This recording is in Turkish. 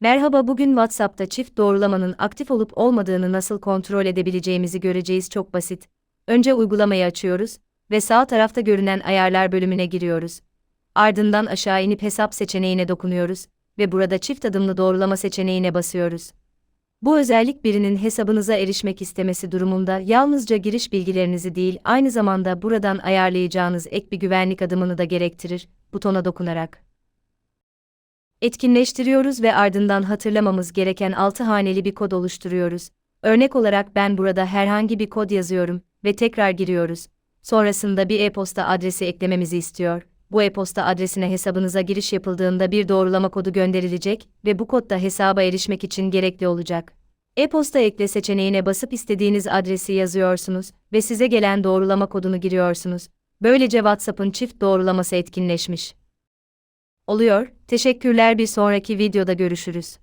Merhaba bugün WhatsApp'ta çift doğrulamanın aktif olup olmadığını nasıl kontrol edebileceğimizi göreceğiz çok basit. Önce uygulamayı açıyoruz ve sağ tarafta görünen ayarlar bölümüne giriyoruz. Ardından aşağı inip hesap seçeneğine dokunuyoruz ve burada çift adımlı doğrulama seçeneğine basıyoruz. Bu özellik birinin hesabınıza erişmek istemesi durumunda yalnızca giriş bilgilerinizi değil aynı zamanda buradan ayarlayacağınız ek bir güvenlik adımını da gerektirir, butona dokunarak. Etkinleştiriyoruz ve ardından hatırlamamız gereken 6 haneli bir kod oluşturuyoruz. Örnek olarak ben burada herhangi bir kod yazıyorum ve tekrar giriyoruz. Sonrasında bir e-posta adresi eklememizi istiyor. Bu e-posta adresine hesabınıza giriş yapıldığında bir doğrulama kodu gönderilecek ve bu kod da hesaba erişmek için gerekli olacak. E-posta ekle seçeneğine basıp istediğiniz adresi yazıyorsunuz ve size gelen doğrulama kodunu giriyorsunuz. Böylece WhatsApp'ın çift doğrulaması etkinleşmiş oluyor. Teşekkürler bir sonraki videoda görüşürüz.